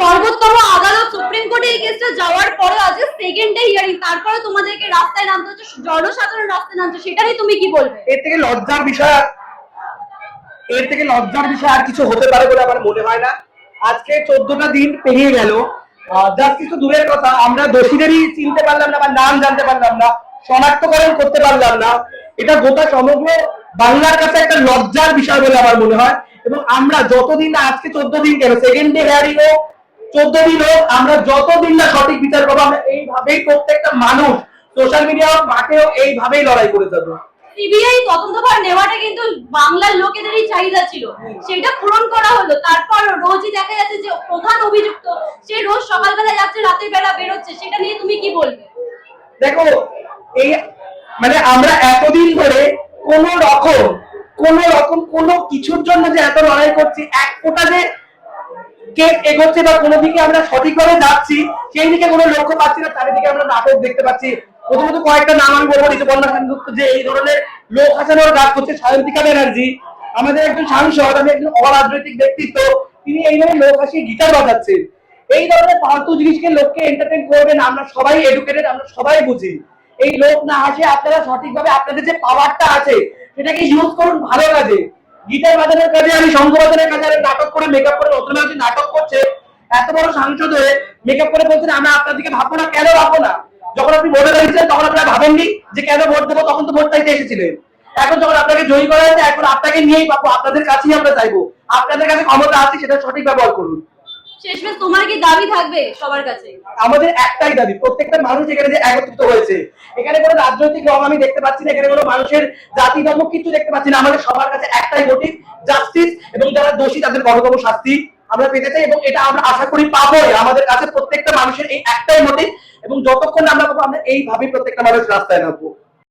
সর্বোত্তম আদালত সুপ্রিম কোর্টে এই কেসটা যাওয়ার পরে আজকে সেকেন্ড ডে হিয়ারিং তারপরে তোমাদেরকে রাস্তায় নামতে হচ্ছে, জনসাধারণ রাস্তায় নামছে সেটা নিয়ে তুমি কি বলবে? এর থেকে লজ্জার বিষয় এর থেকে লজ্জার বিষয় আর কিছু হতে পারে বলে আমার মনে হয় না। আজকে চোদ্দটা দিন পেরিয়ে গেল। জাস্ট কিছু দূরের কথা, আমরা দোষীদেরই চিনতে পারলাম না বা নাম জানতে পারলাম না, শনাক্তকরণ করতে পারলাম না। এটা গোটা সমগ্র বাংলার কাছে একটা লজ্জার বিষয় বলে আমার মনে হয়। এবং আমরা যতদিন আজকে চোদ্দ দিন কেন সেকেন্ড ডে হেয়ারিং হোক চোদ্দ দিন হোক আমরা যতদিন না সঠিক বিচার পাবো আমরা এইভাবেই প্রত্যেকটা মানুষ সোশ্যাল মিডিয়া মাঠেও এইভাবেই লড়াই করে যাব। সিবিআই তদন্তভার নেওয়াটা কিন্তু বাংলার লোকেদেরই চাহিদা ছিল। সেটা পূরণ করা হলো। তারপর রোজই দেখা যাচ্ছে যে প্রধান অভিযুক্ত সে রোজ সকালবেলা যাচ্ছে রাতের বেলা বেরোচ্ছে। সেটা নিয়ে তুমি কি বলবে? দেখো এই মানে আমরা এতদিন ধরে কোন রকম কোন রকম কোন কিছুর জন্য যে এত লড়াই করছি এক ফোঁটা যে কে এগোচ্ছে বা কোনো দিকে আমরা সঠিকভাবে যাচ্ছি, সেই দিকে কোনো লক্ষ্য পাচ্ছি না, চারিদিকে আমরা নাটক দেখতে পাচ্ছি। প্রথমত কয়েকটা নাম আমি বলব, ঋতুপর্ণা সেনগুপ্ত যে এই ধরনের লোক হাসানোর কাজ করছে, সায়ন্তিকা ব্যানার্জি। আমাদের একজন সাংসদ, আমি একজন অরাজনৈতিক ব্যক্তিত্ব, তিনি এইভাবে লোক হাসিয়ে গিটার বাজাচ্ছেন। এই ধরনের ফালতু জিনিসকে লোককে এন্টারটেইন করবেন, আমরা সবাই এডুকেটেড আমরা সবাই বুঝি। এই লোক না হাসে, আপনারা সঠিকভাবে আপনাদের যে পাওয়ারটা আছে, সেটাকে ইউজ করুন ভালো কাজে। গিটার বাজানোর কাজে আমি শঙ্খ বাজানোর কাজে আমি নাটক করে মেকআপ করে নতুন যে নাটক করছে। এত বড় সাংসদ হয়ে মেকআপ করে বলছেন আমরা আপনার দিকে ভাববো না কেন ভাববো না? যখন আপনি ভোটে দাঁড়িয়েছিলেন তখন আপনারা ভাবেননি যে কেন ভোট দেবো? তখন তো ভোট চাইতে এসেছিলেন। এখন যখন আপনাকে জয়ী করা হয়েছে এখন আপনাকে নিয়েই পাবো আপনাদের কাছেই আমরা চাইব। আপনাদের কাছে ক্ষমতা আছে সেটা সঠিক ব্যবহার করুন। শেষমেশ তোমার কি দাবি থাকবে সবার কাছে? আমাদের একটাই দাবি প্রত্যেকটা মানুষ এখানে যে একত্রিত হয়েছে। এখানে কোনো রাজনৈতিক রং আমি দেখতে পাচ্ছি না এখানে কোনো মানুষের জাতি ধর্ম কিছু দেখতে পাচ্ছি না আমাদের সবার কাছে একটাই মোটিভ জাস্টিস এবং যারা দোষী তাদের কঠোরতম শাস্তি আমরা পেতে চাই এবং এটা আমরা আশা করি পাবোই আমাদের কাছে প্রত্যেকটা মানুষের এই একটাই মোটিভ এবং যতক্ষণ আমরা পাবো, আমরা এইভাবেই প্রত্যেকটা মানুষ রাস্তায় নামবো।